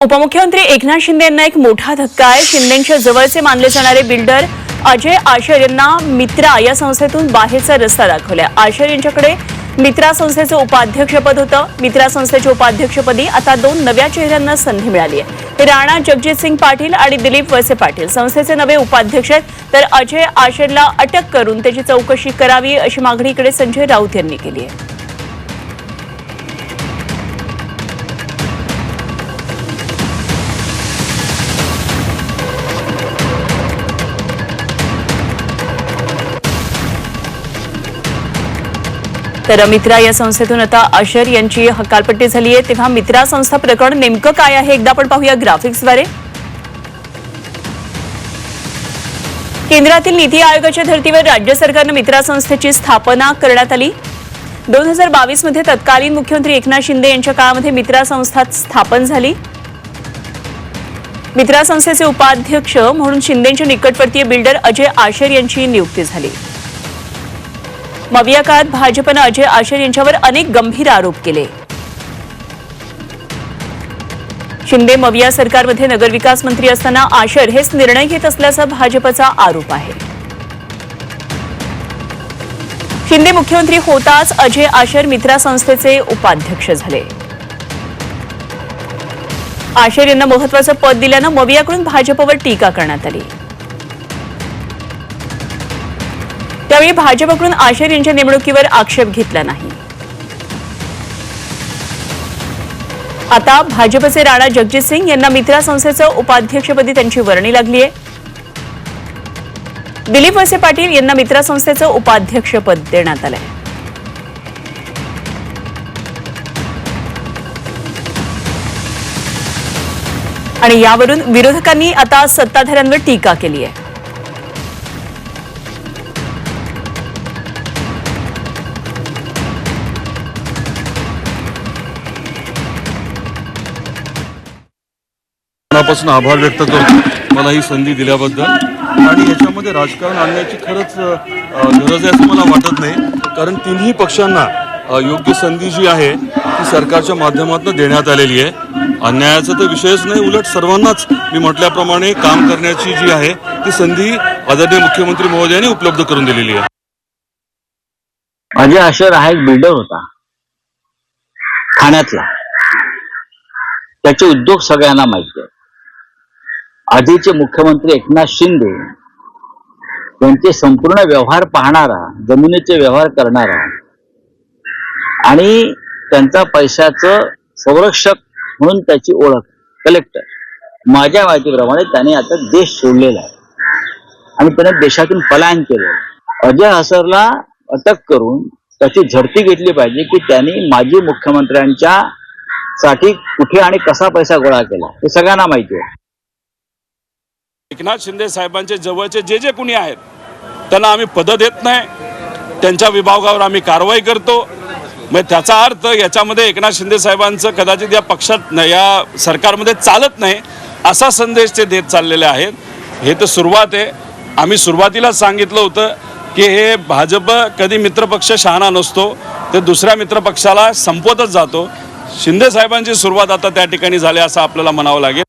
उपमुख्यमंत्री एकनाथ शिंदे यांना एक मोठा धक्का आहे. शिंदेच्या जवळचे मानले जाणारे बिल्डर अजय आशर यांना मित्रा या संस्थेतून बाहेरचा रस्ता दाखवलाय आशर यांच्याकडे मित्रा संस्थेचं उपाध्यक्षपद होतं. मित्रा संस्थेच्या उपाध्यक्षपदी आता दोन नव्या चेहऱ्यांना संधी मिळाली आहे. राणा जगजित सिंग पाटील आणि दिलीप वळसे पाटील संस्थेचे नवे उपाध्यक्ष आहेत. तर अजय आशरला अटक करून त्याची चौकशी करावी अशी मागणी इकडे संजय राऊत यांनी केली आहे. तर मित्रा या संस्थेतून आता अशर यांची हकालपट्टी झाली आहे. तेव्हा मित्रा संस्था प्रकरण नेमकं काय आहे? एकदा आपण पाहूया ग्राफिक्सद्वारे. केंद्रातील नीती आयोगाच्या धर्तीवर राज्य सरकारनं मित्रा संस्थेची स्थापना करण्यात आली. दोन हजार बावीसमध्ये तत्कालीन मुख्यमंत्री एकनाथ शिंदे यांच्या काळामध्ये मित्रा संस्था स्थापन झाली. मित्रा संस्थेचे उपाध्यक्ष म्हणून शिंदेच्या निकटवर्तीय बिल्डर अजय आशर यांची नियुक्ती झाली. मविया काळात भाजपनं अजय आशर यांच्यावर अनेक गंभीर आरोप केले. शिंदे मविया सरकारमध्ये नगरविकास मंत्री असताना आशर हेच निर्णय घेत असल्याचा भाजपचा आरोप आहे. शिंदे मुख्यमंत्री होताच अजय आशर मित्रा संस्थेचे उपाध्यक्ष झाले. आशर यांना महत्वाचं पद दिल्यानं मवियाकडून भाजपवर टीका करण्यात आली. यावेळी भाजपकडून आशेर यांच्या नेमणुकीवर आक्षेप घेतला नाही. आता भाजपचे राणा जगजित सिंग यांना मित्रा संस्थेचं उपाध्यक्षपदी त्यांची वर्णी लागली आहे दिलीप वसे पाटील यांना मित्रा संस्थेचं उपाध्यक्षपद देण्यात आलंय. आणि यावरून विरोधकांनी आता सत्ताधाऱ्यांवर टीका केली आहे मनापासून आभार व्यक्त करतो मला ही संधी दिल्याबद्दल. आणि याच्यामध्ये राजकारण आणण्याची खरंच गरज आहे असं मला वाटत नाही. कारण तिन्ही पक्षांना योग्य संधी जी आहे ती सरकारच्या माध्यमातून देण्यात आलेली आहे. अन्यायाचा तर विषयच नाही उलट सर्वांनाच मी म्हटल्याप्रमाणे काम करण्याची जी आहे ती संधी आदरणीय मुख्यमंत्री महोदयांनी उपलब्ध करून दिलेली आहे. माझ्या अशर हा एक बिल्डर होता. ठाण्यातला. त्याचे उद्योग सगळ्यांना माहिती आहे. आधीचे मुख्यमंत्री एकनाथ शिंदे यांचे संपूर्ण व्यवहार पाहणारा जमिनीचे व्यवहार करणारा आणि त्यांचा पैशाचं संरक्षक म्हणून त्याची ओळख कलेक्टर माझ्या माहितीप्रमाणे त्याने आता देश सोडलेला आहे. आणि त्याने देशातून पलायन केलं. अजय हसरला अटक करून त्याची झडती घेतली पाहिजे की त्यांनी माजी मुख्यमंत्र्यांच्या साठी कुठे आणि कसा पैसा गोळा केला. हे सगळ्यांना माहिती आहे. एकनाथ शिंदे साहेबांचे जवळचे जे जे कुणी आहेत त्यांना आम्ही पदं देत नाही. त्यांच्या विभागावर आम्ही कारवाई करतो. मग त्याचा अर्थ याच्यामध्ये एकनाथ शिंदे साहेबांचं कदाचित या पक्षात या सरकारमध्ये चालत नाही असा संदेश ते देत चाललेले आहेत. हे तर सुरुवात आहे. आम्ही सुरुवातीलाच सांगितलं होतं की हे भाजप कधी मित्रपक्ष शहाणा नसतो ते दुसऱ्या मित्रपक्षाला संपवतच जातो. शिंदे साहेबांची सुरुवात आता त्या ठिकाणी झाली असं आपल्याला म्हणावं लागेल.